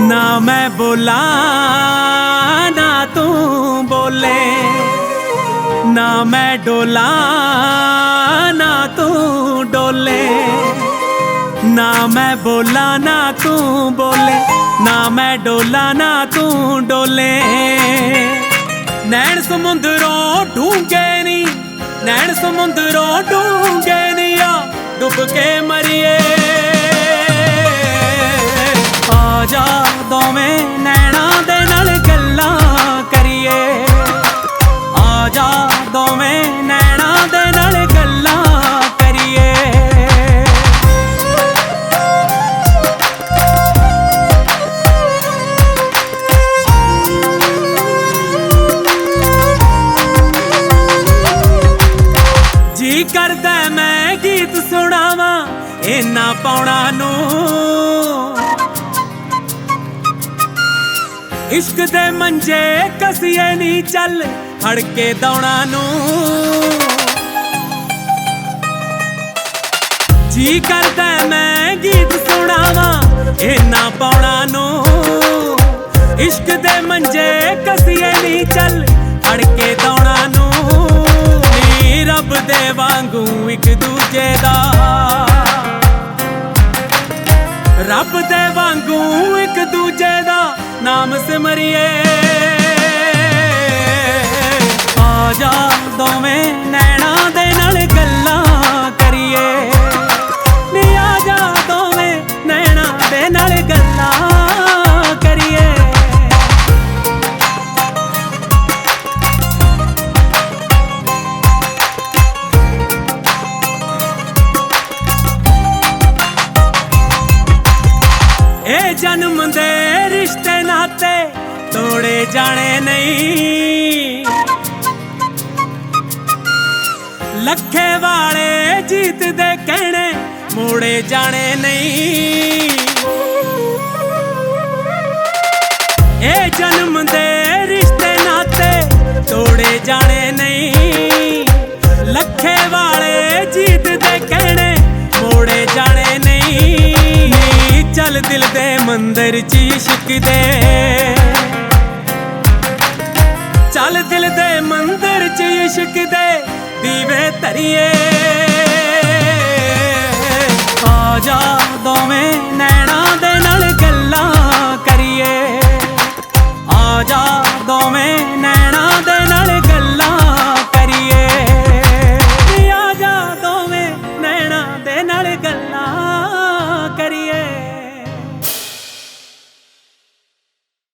ਨਾ ਮੈਂ ਬੋਲਾਂ, ਨਾ ਤੂੰ ਬੋਲੇ। ਨਾ ਮੈਂ ਡੋਲਾਂ, ਨਾ ਤੂੰ ਡੋਲੇ। ਨਾ ਮੈਂ ਬੋਲਾਂ, ਨਾ ਤੂੰ ਬੋਲੇ। ਨਾ ਮੈਂ ਡੋਲਾਂ, ਨਾ ਤੂੰ ਡੋਲੇ। ਨੈਣ ਸਮੁੰਦਰੋਂ ਢੂੰਗੇ ਨੀ, ਨੈਣ ਸਮੁੰਦਰੋਂ ਢੂੰਗੇ ਨੀ ਆ। ਡੁੱਬ ਕੇ ਆ ਜਾ ਦੋਵੇਂ ਨੈਣਾਂ ਦੇ ਨਾਲ ਗੱਲਾਂ ਕਰੀਏ। ਆ ਜਾ ਦੋਵੇਂ ਨੈਣਾਂ ਦੇ ਨਾਲ ਗੱਲਾਂ ਕਰੀਏ। ਜੀ ਕਰਦਾ ਮੈਂ ਗੀਤ ਸੁਣਾਵਾਂ ਇਹਨਾਂ ਪਾਉਣਾ ਨੂੰ। ਇਸ਼ਕ ਦੇ ਮੰਜੇ ਕਸੀਏ ਨਹੀਂ ਚੱਲ ਫੜ ਕੇ ਦੌਣਾ ਨੂੰ। ਜੀ ਕਰਦਾ ਮੈਂ ਗੀਤ ਸੁਣਾਵਾਂ, ਇਹਨਾਂ ਪਾਉਣਾ ਨੂੰ। ਇਸ਼ਕ ਦੇ ਮੰਜੇ ਕਸੀਏ ਨਹੀਂ ਚੱਲ ਫੜ ਕੇ ਦੌਣਾ ਨੂੰ। ਨੀ ਰੱਬ ਦੇ ਵਾਂਗੂ ਇੱਕ ਦੂਜੇ ਦਾ। ਰੱਬ ਦੇ ਵਾਂਗੂ ਇੱਕ ਦੂਜੇ ਦਾ ਨਾਮ ਸਿਮਰਿਏ। ਆ ਜਾ ਜਨਮ ਦੇ ਰਿਸ਼ਤੇ ਨਾਤੇ ਤੋੜੇ ਜਾਣੇ ਨਹੀਂ। ਲੱਖੇ ਵਾਲੇ ਜੀਤ ਦੇ ਕਹਿਣੇ ਮੋੜੇ ਜਾਣੇ ਨਹੀਂ। ਸ਼ੇਰ ਚ ਇਸ਼ਕ ਦੇ ਚੱਲ ਦਿਲ ਦੇ ਮੰਦਰ ਚ ਇਸ਼ਕ ਦੀਵੇ ਧਰੀਏ। ਆ ਜਾ ਦੋਵੇਂ ਨੈਣਾ ਦੇ ਨਾਲ ਗੱਲਾਂ ਕਰੀਏ। ਆ ਜਾ ਦੋਵੇਂ ਨੈਣਾ ਦੇ ਨਾਲ ਗੱਲਾਂ ਕਰੀਏ। ਆ ਜਾ ਦੋਵੇਂ ਨੈਣਾ ਦੇ ਨਾਲ ਗੱਲਾਂ